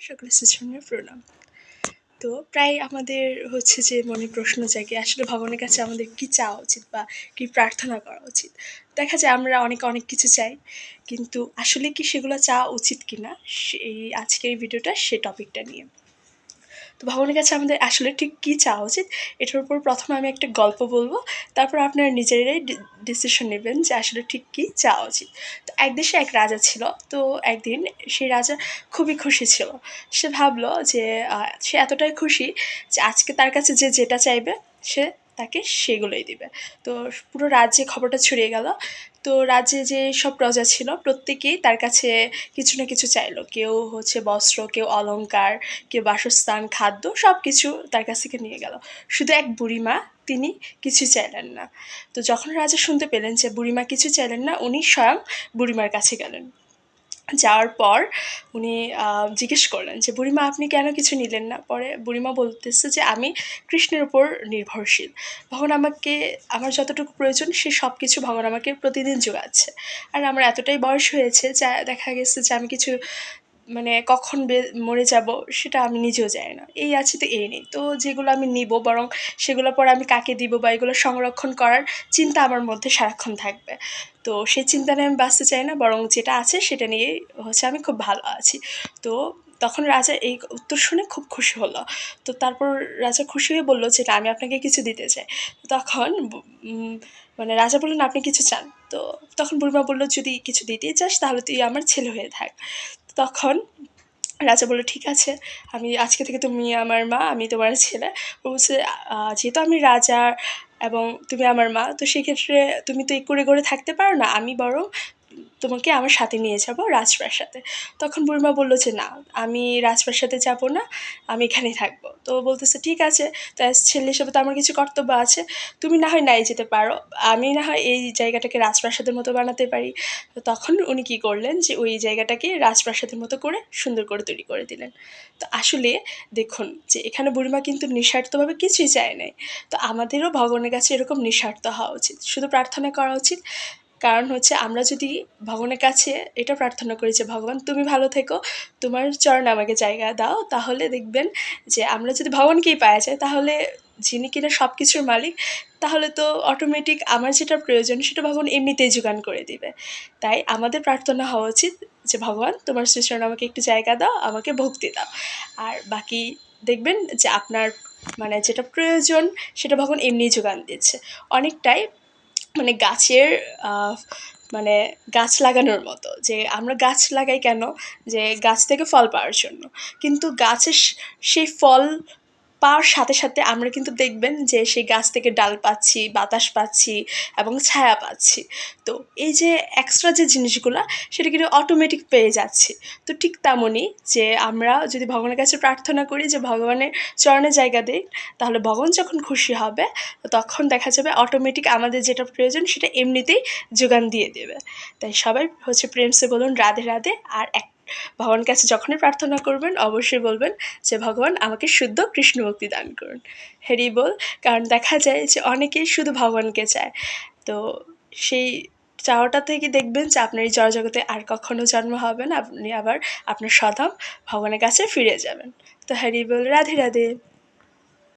সকলে সুচরণের প্রণাম। তো প্রায় আমাদের হচ্ছে যে মনে প্রশ্ন জাগে, আসলে ভগবানের কাছে আমাদের কি চাওয়া উচিত বা কি প্রার্থনা করা উচিত? দেখা যায় আমরা অনেক অনেক কিছু চাই, কিন্তু আসলে কি সেগুলো চাওয়া উচিত কি না সেই আজকের ভিডিওটা সে টপিকটা নিয়ে। তো ভগবানের কাছে আমাদের আসলে ঠিক কী চাওয়া উচিত? এটার উপর প্রথমে আমি একটা গল্প বলব। তারপর আপনারা নিজেরাই ডিসিশন নেবেন যে আসলে ঠিক কী চাওয়া উচিত। তো এক দেশে এক রাজা ছিল। তো একদিন সেই রাজা খুবই খুশি ছিল। সে ভাবলো যে সে এতটাই খুশি যে আজকে তার কাছে যে যেটা চাইবে, সে তাকে সেগুলোই দিবে। তো পুরো রাজ্যে খবরটা ছড়িয়ে গেল। তো রাজ্যে যে সব প্রজা ছিল, প্রত্যেকেই তার কাছে কিছু না কিছু চাইলো। কেউ হচ্ছে বস্ত্র, কেউ অলংকার, কেউ বাসস্থান, খাদ্য সব কিছু তার কাছ থেকে নিয়ে গেল। শুধু এক বুড়িমা তিনি কিছু চাইলেন না। তো যখন রাজা শুনতে পেলেন যে বুড়িমা কিছু চাইলেন না, উনি স্বয়ং বুড়িমার কাছে গেলেন। যাওয়ার পর উনি জিজ্ঞেস করলেন যে, বুড়িমা, আপনি কেন কিছু নিলেন না? পরে বুড়িমা বলতেছে যে, আমি কৃষ্ণের উপর নির্ভরশীল। ভগবান আমাকে, আমার যতটুকু প্রয়োজন, সে সব কিছু ভগবান আমাকে প্রতিদিন যোগাচ্ছে। আর আমার এতটাই বয়স হয়েছে, যা দেখা গেছে যে, আমি কিছু মানে কখন মরে যাব সেটা আমি নিজেও জানি না। এই আছে তো এই নেই। তো যেগুলো আমি নিব বরং সেগুলো পরে আমি কাকে দিব বা এগুলো সংরক্ষণ করার চিন্তা আমার মধ্যে সারাক্ষণ থাকবে। তো সেই চিন্তা নিয়ে আমি বাঁচতে চাই না, বরং যেটা আছে সেটা নিয়েই হচ্ছে আমি খুব ভালো আছি। তো তখন রাজা এই উত্তর শুনে খুব খুশি হলো। তো তারপর রাজা খুশি হয়ে বলল যে, না, আমি আপনাকে কিছু দিতে চাই। তখন মানে রাজা বললেন, আপনি কিছু চান? তো তখন বুড়িমা বলল, যদি কিছু দিতেই চাস তাহলে তুই আমার ছেলে হয়ে থাক। তখন রাজা বলল, ঠিক আছে, আমি আজকে থেকে তুমি আমার মা, আমি তোমার ছেলে। বলছে যেহেতু আমি রাজা এবং তুমি আমার মা, তো সেক্ষেত্রে তুমি তো এই করে করে থাকতে পারো না, আমি বরং তোমাকে আমার সাথে নিয়ে যাব রাজপ্রাসাদে। তখন বুড়িমা বলল যে, না, আমি রাজপ্রাসাদে যাব না, আমি এখানেই থাকব। তো বলতেছে, ঠিক আছে, তো ছেলে হিসেবে তো আমার কিছু কর্তব্য আছে, তুমি না হয় নাই যেতে পারো। আমি না হয় এই জায়গাটাকে রাজপ্রাসাদের মতো বানাতে পারি। তো তখন উনি কী করলেন যে, ওই জায়গাটাকে রাজপ্রাসাদের মতো করে সুন্দর করে তৈরি করে দিলেন। তো আসলে দেখুন যে, এখানে বুড়িমা কিন্তু নিঃস্বার্থভাবে কিছুই চায় নাই। তো আমাদেরও ভগবানের কাছে এরকম নিঃস্বার্থ হওয়া উচিত। শুধু প্রার্থনা করা উচিত। কারণ হচ্ছে আমরা যদি ভগবানের কাছে এটা প্রার্থনা করি যে, ভগবান, তুমি ভালো থেকো, তোমার চরণে আমাকে জায়গা দাও। তাহলে দেখবেন যে, আমরা যদি ভগবানকেই পাওয়া যায়, তাহলে যিনি কিনা সব কিছুর মালিক, তাহলে তো অটোমেটিক আমার যেটা প্রয়োজন, সেটা ভগবান এমনিতেই যোগান করে দিবে। তাই আমাদের প্রার্থনা হওয়া উচিত যে, ভগবান, তোমার শ্রীচরণ আমাকে একটু জায়গা দাও, আমাকে ভক্তি দাও। আর বাকি দেখবেন যে, আপনার মানে যেটা প্রয়োজন, সেটা ভগবান এমনিই যোগান দিচ্ছে। অনেকটাই মানে গাছের মানে গাছ লাগানোর মতো, যে আমরা গাছ লাগাই কেন? যে গাছ থেকে ফল পাওয়ার জন্য। কিন্তু গাছের সেই ফল পাওয়ার সাথে সাথে আমরা কিন্তু দেখবেন যে সেই গাছ থেকে ডাল পাচ্ছি, বাতাস পাচ্ছি এবং ছায়া পাচ্ছি। তো এই যে এক্সট্রা যে জিনিসগুলো, সেটা কিন্তু অটোমেটিক পেয়ে যাচ্ছি। তো ঠিক তেমনই যে আমরা যদি ভগবানের কাছে প্রার্থনা করি যে ভগবানের চরণে জায়গা দিই, তাহলে ভগবান যখন খুশি হবে, তখন দেখা যাবে অটোমেটিক আমাদের যেটা প্রয়োজন, সেটা এমনিতেই যোগান দিয়ে দেবে। তাই সবাই হচ্ছে প্রেমসে বলুন, রাধে রাধে আর এক ভগবানের কাছে যখনই প্রার্থনা করবেন, অবশ্যই বলবেন যে, ভগবান, আমাকে শুদ্ধ কৃষ্ণ ভক্তি দান করুন। হেরি বল, কারণ দেখা যায় যে, অনেকেই শুধু ভগবানকে চায়। তো সেই চাওয়াটা থেকে দেখবেন যে, আপনার এই জড়জগতে আর কখনও জন্ম হবে না। আপনি আবার আপনার সধাম ভগবানের কাছে ফিরে যাবেন। তো হ্যারি বল, রাধে রাধে।